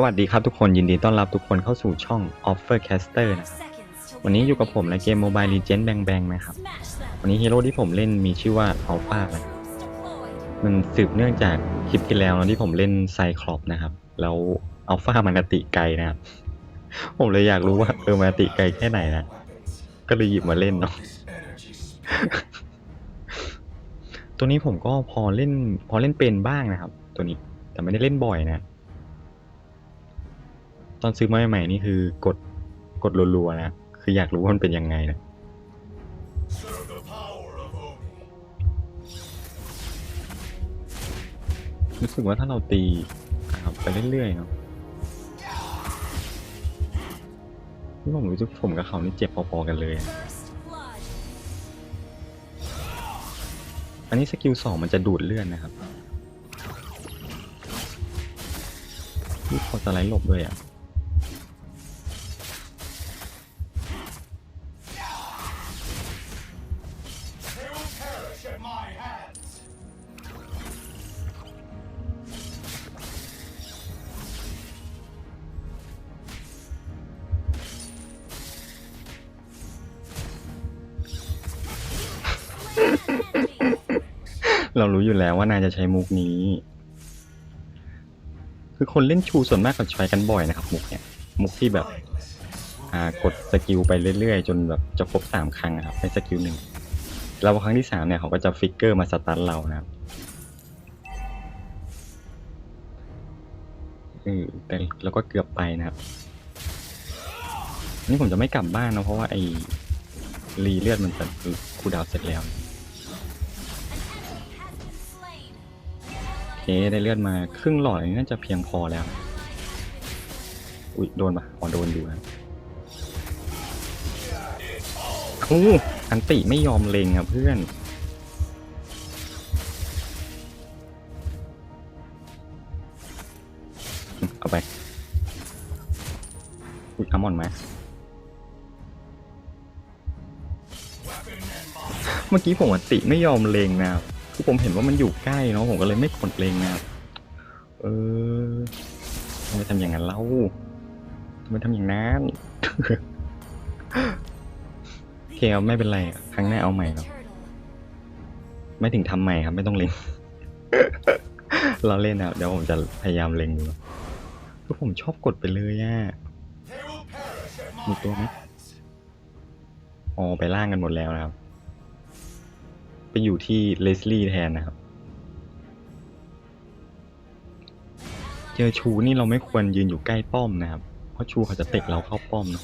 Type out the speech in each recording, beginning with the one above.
สวัสดีครับทุกคนยินดีต้อนรับทุกคนเข้าสู่ช่อง Offer Caster นะครับวันนี้อยู่กับผมในเกม Mobile Legends Bang Bang นะครับ วันนี้ฮีโร่ที่ผมเล่นมีชื่อว่า Alpha นะมันสืบเนื่องจากคลิปที่แล้วนะที่ผมเล่นไซคลอปนะครับ แล้ว Alpha มันอติไกลนะครับ ผมเลยอยากรู้ว่าเออมันอติไกลแค่ไหนนะ ก็เลยหยิบมาเล่นเนาะตัวนี้ผมก็พอเล่นพอเล่นเป็นบ้างนะครับ ตัวนี้แต่ไม่ได้เล่นบ่อยนะ ตอนซื้อมาใหม่ๆนี่คือกดกดรัวๆนะคืออยากรู้ว่ามันเป็นยังไงนะรู้สึกว่าถ้าเราตีครับไปเรื่อยๆเนาะที่ผมรู้สึกผมกับเขานี่เจ็บพอๆกันเลย อันนี้สกิลสองมันจะดูดเลื่อนนะครับนี่พอสไลด์หลบด้วยอะ อยู่แล้วว่านายจะใช้มุกนี้ คือคนเล่นชูส่วนมากก็ใช้กันบ่อยนะครับ มุกเนี่ย มุกที่แบบ อ่ากดสกิลไปเรื่อยๆ จนแบบจะครบสามครั้งนะครับในสกิลหนึ่งแล้วพอครั้งที่สามเนี่ยเขาก็จะฟิกเกอร์มาสตันเรานะครับเออแต่เราก็เกือบไปนะครับ นี่ผมจะไม่กลับบ้านนะเพราะว่าไอ้รีเลือดมันจะคูดาวเสร็จแล้ว ได้เลือดมาครึ่งหลอดนนี้น่าจะเพียงพอแล้ว อุ๊ยโดนปะอ๋อโดนอยู่นะโอ้อันติไม่ยอมเลงอะเพื่อนเอาไป อุ๊ยอามอนไหมเมื่อกี้ผมอันติไม่ยอมเลงนะครับ คือผมเห็นว่ามันอยู่ใกล้เนาะผมก็เลยไม่กดเลงนะเออทำไมทำอย่างนั้นเล่าทำไมทำอย่างนั้นโอเคไม่เป็นไรครั้งหน้าเอาใหม่ครับไม่ถึงทำใหม่ครับ ไม่ต้องเล็งเราเล่นนะเดี๋ยวผมจะพยายามเล็งดูคือผมชอบกดไปเลยอะมีตัวไหมอ๋อไปล่างกันหมดแล้วนะครับ ไปอยู่ที่เลสลี่แทนนะครับ เจอชูนี่เราไม่ควรยืนอยู่ใกล้ป้อมนะครับ เพราะชูเขาจะเตะเราเข้าป้อมนะ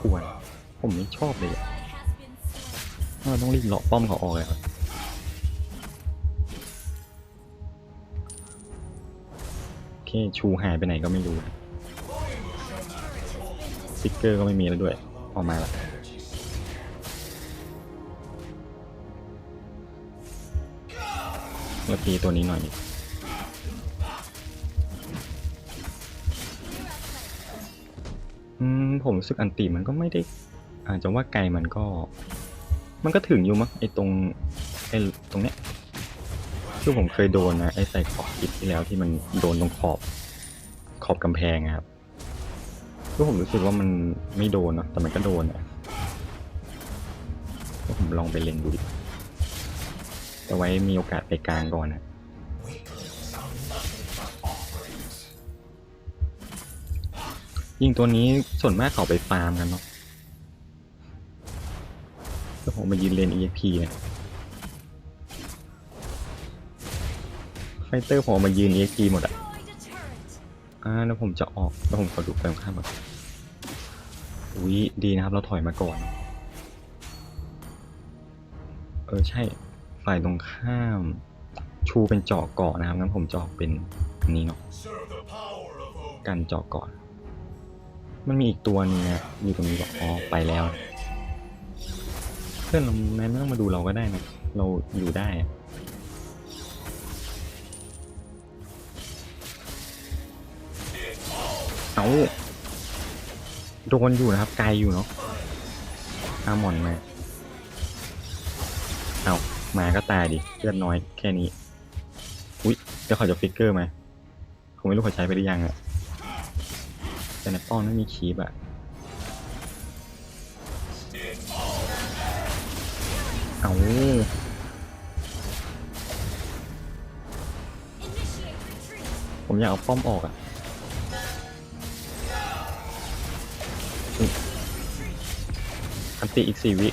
ควร ผมไม่ชอบเลยอะเราต้องรีบเลาะป้อมเขาออกเลยครับโอเคชูหายไปไหนก็ไม่รู้สติ๊กเกอร์ก็ไม่มีแล้วด้วย ออกมาละ แล้วตีตัวนี้หน่อยอืมผมรู้สึกอันติมันก็ไม่ได้ อาจจะว่าไกลมันก็ มันก็ถึงอยู่มั้งไอตรงไอตรงเนี้ยที่ผมเคยโดนนะไอใส่ขอบคิดที่แล้วที่มันโดนตรงขอบขอบกำแพงครับก็ผมรู้สึกว่ามันไม่โดนนะแต่มันก็โดนอะผมลองไปเล็งดูดิ แต่ไว้มีโอกาสไปกลางก่อนนะยิงตัวนี้ส่วนมากเขาไปฟาร์มกันเนาะแล้วผมมายืนเลน EXP เนี่ยไฟเตอร์ผมมายืน EXP หมดอะอ่าแล้วผมจะออกแล้วผมขอดูแฟมข้ามแบบอุ้ยดีนะครับ เราถอยมาก่อน เออ ใช่ ฝ่ายตรงข้าม ชูเป็นเจาะเกาะนะครับงั้นผมเจาะเป็นอันนี้เนาะกันเจาะเกาะมันมีอีกตัวนึงนะอยู่ตรงนี้บอกอ๋อไปแล้ว เพื่อนเราไม่ต้องมาดูเราก็ได้นะเราอยู่ได้เอาโดนอยู่นะครับไกลอยู่เนาะอาหมอนมาเอา มาก็ตายดิเลือดน้อยแค่นี้ อุ๊ยเดี๋ยวเขาจะฟิกเกอร์มาผมไม่รู้เขาใช้ไปหรือยังอะแต่ในป้องนั้นมีคีบอะเอาผมอยากเอาป้อมออกอะอันติอีกสี่วิ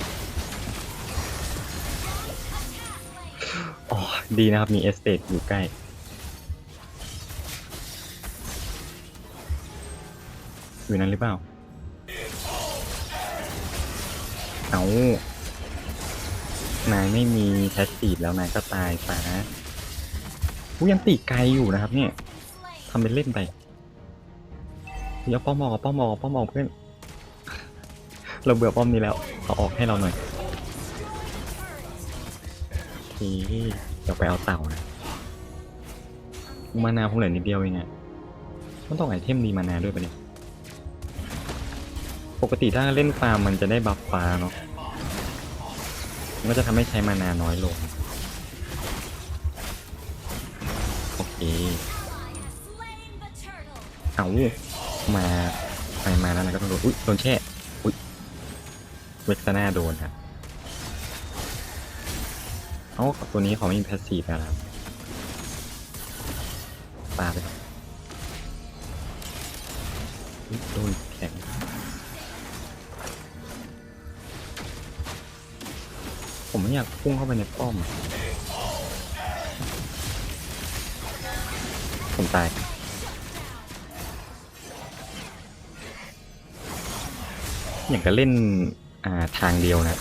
ดีนะครับ มีเอสเตทอยู่ใกล้ อยู่นั้นหรือเปล่า เอานายไม่มีแพสซีฟแล้วนายก็ตายซะกูยังตีไกลอยู่นะครับเนี่ยทำเป็นเล่นไปเดี๋ยวป้อมออกป้อมออกป้อมออกเพื่อน เราเบื่อป้อมนี้แล้ว เอาออกให้เราหน่อยโอเค เดี๋ยวไปเอาเต่านะมานาผมเหลือนิดเดียวเองอะมันต้องไอเทมดีมานาด้วยปะเนี่ย ปกติถ้าเล่นฟาร์มมันจะได้บัฟฟ้าเนาะ มันก็จะทำให้ใช้มานาน้อยลง โอเค เอามาไปมาแล้วนะก็ต้องโดน อุ้ยโดนแช่ อุ้ยเวกซาน่าโดนครับ อาตัวนี้เขาไม่มีแพสซีฟแล้วครับปาไปโดนแข็งผมไม่อยากพุ่งเข้าไปในป้อม ผมตายอย่างก็เล่นทางเดียวนะ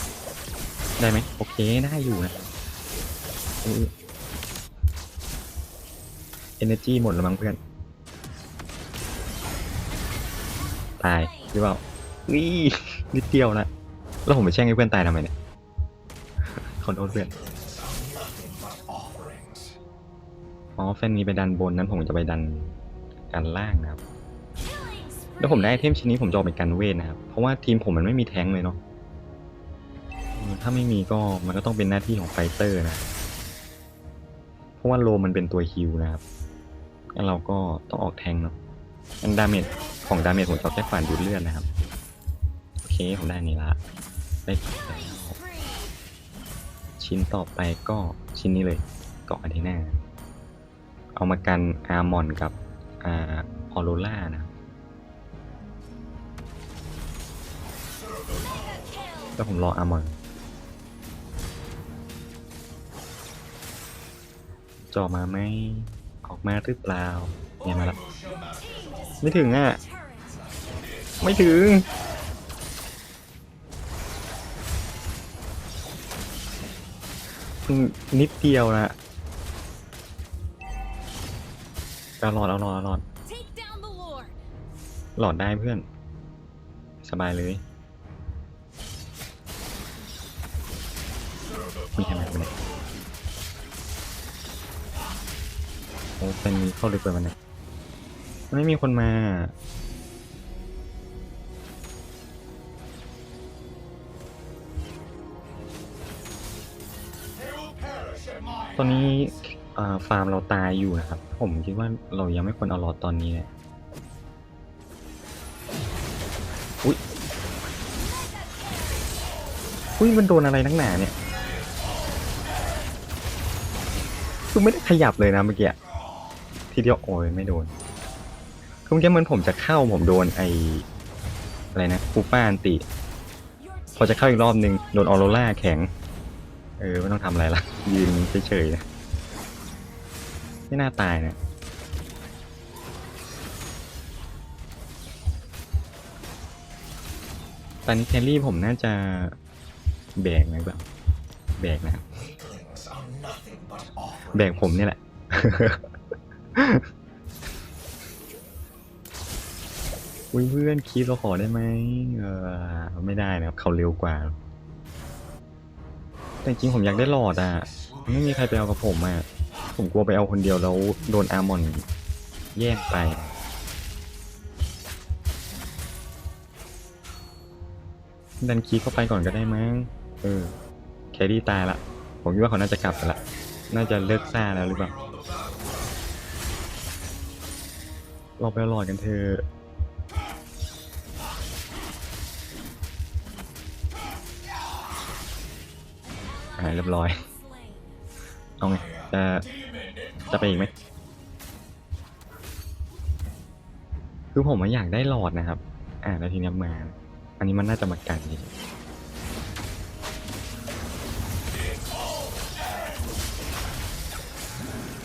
ได้ไหมโอเค ได้อยู่นะ เอเนจีหมดแล้วมั้งเพื่อน ตายหรือเปล่านี่นิดเดียวนะ แล้วผมไปแช่งให้เพื่อนตายทำไมเนี่ย ขอโทษเพื่อน อ๋อแฟนนี้ไปดันบนนั้นผมจะไปดันกันล่างนะครับ แล้วผมได้ไอเทมชิ้นนี้ผมจะออกเป็นกันเวทนะครับ เพราะว่าทีมผมมันไม่มีแท้งเลยเนาะถ้าไม่มีก็มันก็ต้องเป็นหน้าที่ของไฟเตอร์นะ เพราะว่าโลมันเป็นตัวฮิลนะครับแล้วเราก็ต้องออกแทงเนาะอันดาเมจของดาเมจผมจะเอาแค่ฝันดูดเลือดนะครับ โอเคผมได้นี่ละได้แล้วชิ้นต่อไปก็ชิ้นนี้เลยเกาะอันที่หน้า เอามากันอาร์มอนกับอาออโรล่านะแล้วผมรออาร์มอน จอมาไหมออกมาหรือเปล่าเนี่ยมาแล้ว Team ไม่ถึงอะ turret. ไม่ถึงเพิ่งนิดเดียวนะเอาหลอดเอาหลอดเอาหลอด Take down the lord. หลอดได้เพื่อน สบายเลยมีใครมาไหมเนี่ย โอ้เป็นมีเข้าเลึกไปมันเนี่ยไม่มีคนมาตอนนี้ฟาร์มเราตายอยู่นะครับ ผมคิดว่าเรายังไม่ควรเอาหลอดตอนนี้เลยอุ้ยอุ้ยมันโดนอะไรนักหนาเนี่ยคือไม่ได้ขยับเลยนะเมื่อกี้ ทีเดียวโอ้ยไม่โดนคือเมื่อกี้เหมือนผมจะเข้าผมโดนไออะไรนะคูป้าอันติ พอจะเข้าอีกรอบนึงโดนออโรล่าแข็ง เออไม่ต้องทำอะไรละยืนเฉยๆนะไม่น่าตายนะตอนนี้แคลรี่ผมน่าจะแบกไหมแบบแบกนะแบกผมนี่แหละ อุ้ยเพื่อนคีบเราขอได้ไหมเออไม่ได้นะครับเขาเร็วกว่า แต่จริงผมอยากได้หลอดอะ ไม่มีใครไปเอากับผมอะ ผมกลัวไปเอาคนเดียวแล้วโดนอาร์มอนแย่งไปดันคีเข้าไปก่อนก็ได้มั้ง เออ แครี่ตายละ ผมคิดว่าเขาน่าจะกลับไปละ น่าจะเลิกซ่าแล้วหรือเปล่า เราไปหลอดกันเถอะหายเรียบร้อย เอาไง จะ จะไปอีกไหม คือผมอยากได้หลอดนะครับ อ่าแล้วทีนี้มา อันนี้มันน่าจะมากันดิ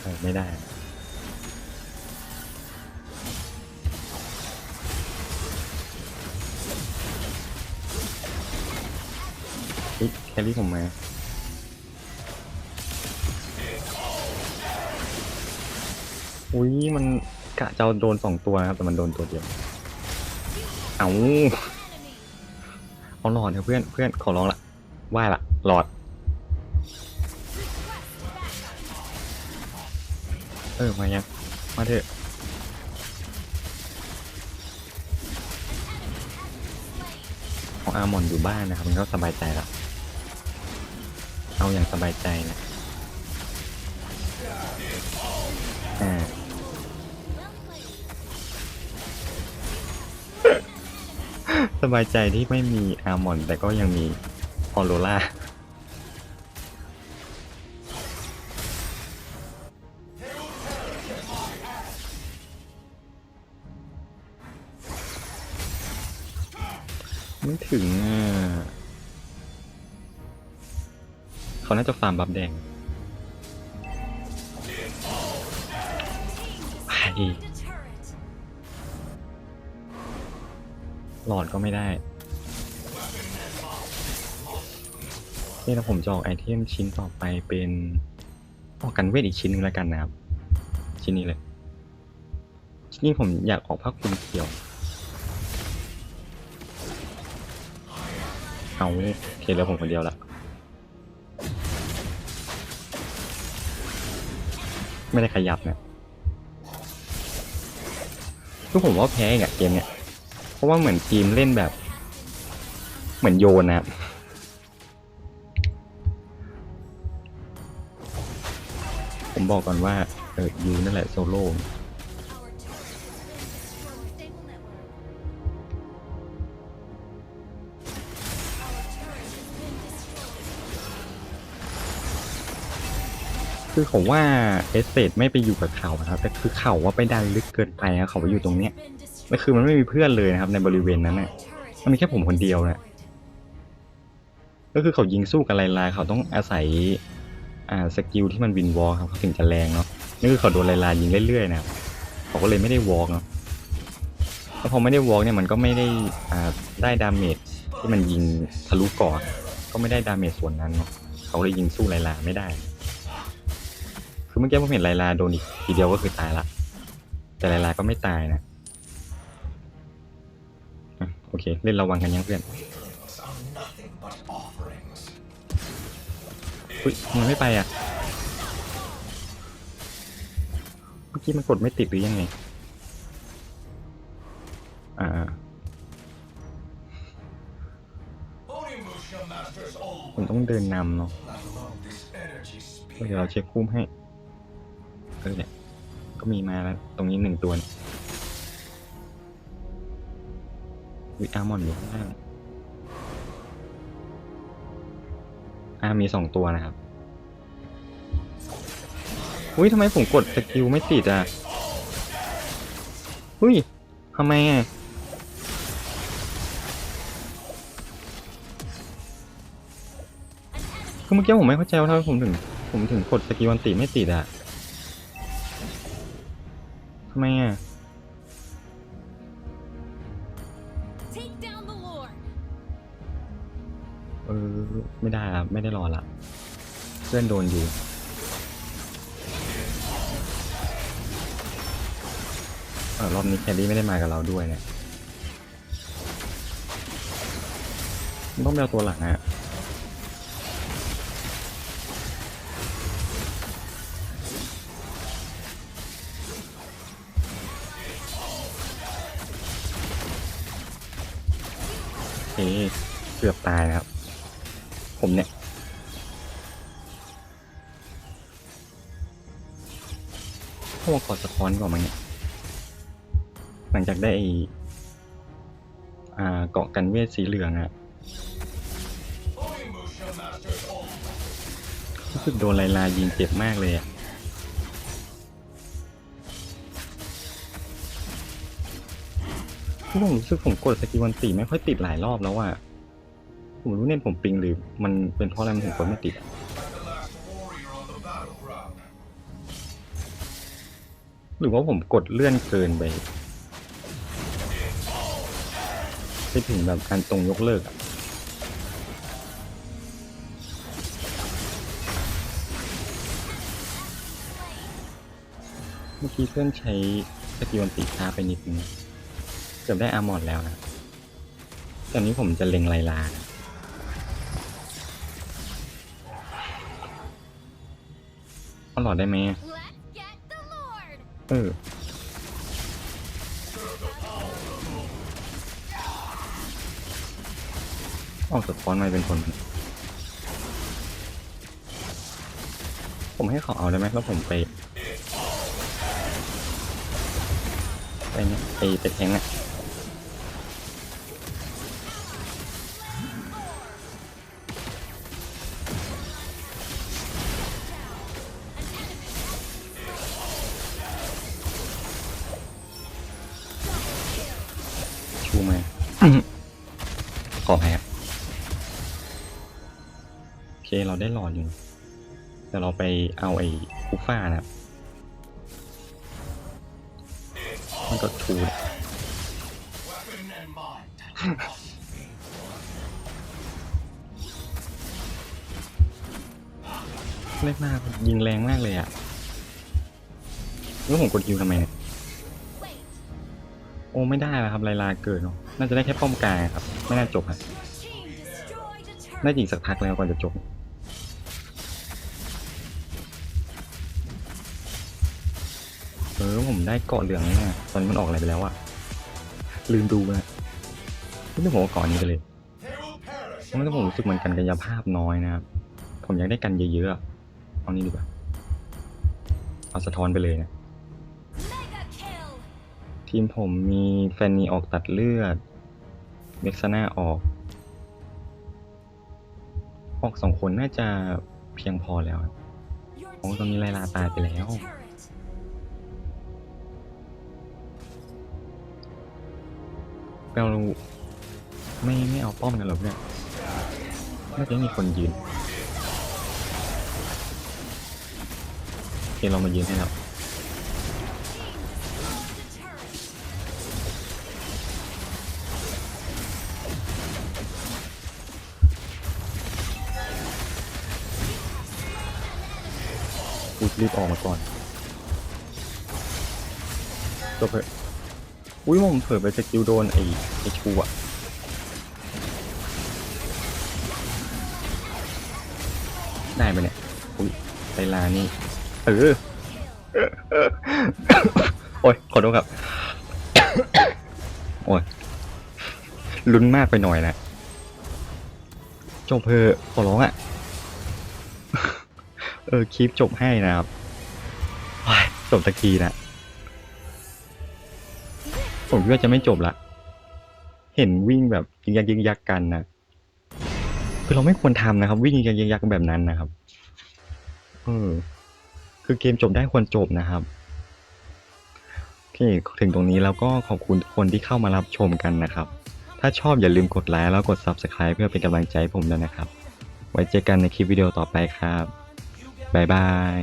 เออไม่ได้ แครี่ผมมาอุ้ยมันกะจะเอาโดนสองตัวนะครับ แต่มันโดนตัวเดียว เอาเอาหลอดเถอะเพื่อนเพื่อนขอร้องละไหวละหลอด เออ มายังมาเถอะเอาอาร์มอนอยู่บ้านนะครับ มันก็สบายใจแล้ว เอาอย่างสบายใจนะอ่าสบายใจที่ไม่มีอาร์มอน แต่ก็ยังมีออโรล่า เขาน่าจะฟาร์มบับแดงไป The turret. หลอดก็ไม่ได้นี่แล้วผมจะออกไอเทมชิ้นต่อไปเป็นออกกันเวทอีกชิ้นหนึงแล้วกันนะครับ ชิ้นนี้เลยชิ้นนี้ผมอยากออกผ้าคลุมเขียว เอาโอเคเหลือผมคนเดียวละ ไม่ได้ขยับเนี่ยคือผมว่าแพ้อีกอะเกมเนี่ย เพราะว่าเหมือนทีมเล่นแบบ เหมือนโยนนะครับผมบอกก่อนว่า เออยูนั่นแหละโซโล่ คือผมว่าเอสเซดไม่ไปอยู่กับเขาครับแต่คือเขาว่าไปดันลึกเกินไปนะเขาไปอยู่ตรงเนี้ยแล้วคือมันไม่มีเพื่อนเลยนะครับ ในบริเวณนั้นน่ะมันมีแค่ผมคนเดียวนะก็คือเขายิงสู้กันลายๆเขาต้องอาศัยอ่าสกิลที่มันวินวอลครับเขาถึงจะแรงเนาะนี่คือเขาโดนลายๆยิงเรื่อยๆนะครับเขาก็เลยไม่ได้วอลเนาะแล้วพอไม่ได้วอลเนี่ยมันก็ไม่ได้อ่าได้ดาเมจที่มันยิงทะลุก่อนก็ไม่ได้ดาเมจส่วนนั้นเนาะเขาเลยยิงสู้ลายๆไม่ได้ คือเมื่อกี้ผมเห็นไลลาโดนอีกทีเดียวก็คือตายละ แต่ไลลาก็ไม่ตายนะโอเค เล่นระวังกันยังเพื่อนอุ้ยมันไม่ไปอะ เมื่อกี้มันกดไม่ติดหรือยังไง อ่า Onimusha masters all ผมต้องเดินนำเนาะเดี๋ยวเราเช็คคุ้มให้ เออเนี่ย ก็มีมาแล้วตรงนี้หนึ่งตัวเนี่ยวิอาร์มอนอยู่ข้างล่างอามีสองตัวนะครับอุ้ยทำไมผมกดสกิลไม่ติดอะอุ้ยทำไมอะคือเมื่อกี้ผมไม่เข้าใจว่าทำไมผมถึง ผมถึงกดสกิลวันติไม่ติดอะ ทำไมอะ Take down the Lord. เออไม่ได้ละไม่ได้รอละเพื่อนโดนอยู่เออรอบนี้แคลรี่ไม่ได้มากับเราด้วยเนี่ยมันต้องไปเอาตัวหลังอะ เอ๊ะเกือบตายนะครับ ผมเนี่ยพวกกอดสะท้อนก่อนมั้งเนี่ยหลังจากได้อ่าเกาะกันเวทสีเหลืองอะรู้สึกโดนไลลายิงเจ็บมากเลยอะ ผมรู้สึกผมกดสกิลวันตีไม่ค่อยติดหลายรอบแล้วอะผมไม่รู้เน็ตผมปิงหรือมันเป็นเพราะอะไรมันถึงกดไม่ติดหรือว่าผมกดเลื่อนเกินไปไปถึงแบบการตรงยกเลิกอะเมื่อกี้เพื่อนใช้สกิลวันตีช้าไปนิดนึง เกือบได้อาร์มอดแล้วนะตอนนี้ผมจะเล็งไลลานะเอาหลอดได้ไหมอะ Let's get the Lord. เออออกจากฟอนต์มาเป็นคน ผมให้เขาเอาได้ไหมแล้วผมไปไปเนี่ยไปไปแทงอะ เคเราได้หลอดอยู่เดี๋ยวเราไปเอาไอ้คูฟ้านะครับมันก็ชูนะ Weapon and mind. เล่นมากยิงแรงมากเลยอะแล้วผมกดยิวทำไมเนี่ย Wait. โอ้ไม่ได้แล้วครับไลลาเกิดเนาะน่าจะได้แค่ป้อมกลางครับ ไม่น่าจบอะ Your team destroyed a turret. น่าจะอีกสักพักแล้วก่อนจะจบ ผมได้เกาะเหลืองแล้วเนี่ยตอนนี้มันออกอะไรไปแล้วอะลืมดูนะไม่ผมเอาเกาะนี้ไปเลยเพราะว่าผมรู้สึกเหมันกันกายภาพน้อยนะครับผมอยากได้กันเยอะๆเอานี่ดีกว่าเอาสะท้อนไปเลยนะทีมผมมีแฟนนีออกตัดเลือดเม็กซาน่าออกออกสองคนน่าจะเพียงพอแล้วโอ้ตอนนี้ไลลาตายไปแล้ว เราไม่ไม่เอาป้อมกันหรอกเนี่ยน่าจะมีคนยืนโอเคเรามายืนให้แล้วรีบออกมาก่อนจบเถอะ อุ้ยผมเผลอไปสกิลโดนไอ้ไอ้ชูอะได้ไหมเนี่ยอุ้ยไลลานี่เออโอ้ยขอโทษครับ โอ้ยลุ้นมากไปหน่อยนะจบเพอขอร้องอะเออคลิปจบให้นะครับจบตะทีนะ ผมคิดว่าจะไม่จบละ เห็นวิ่งแบบยิงยักยิงยักกันนะคือเราไม่ควรทำนะครับ วิ่งยิงยักยิงยักแบบนั้นนะครับเออคือเกมจบได้ควรจบนะครับโอเคถึงตรงนี้แล้วก็ขอบคุณทุกคนที่เข้ามารับชมกันนะครับ ถ้าชอบอย่าลืมกดไลค์แล้วกด Subscribe เพื่อเป็นกำลังใจให้ผมด้วยนะครับ ไว้เจอกันในคลิปวิดีโอต่อไปครับบ๊ายบาย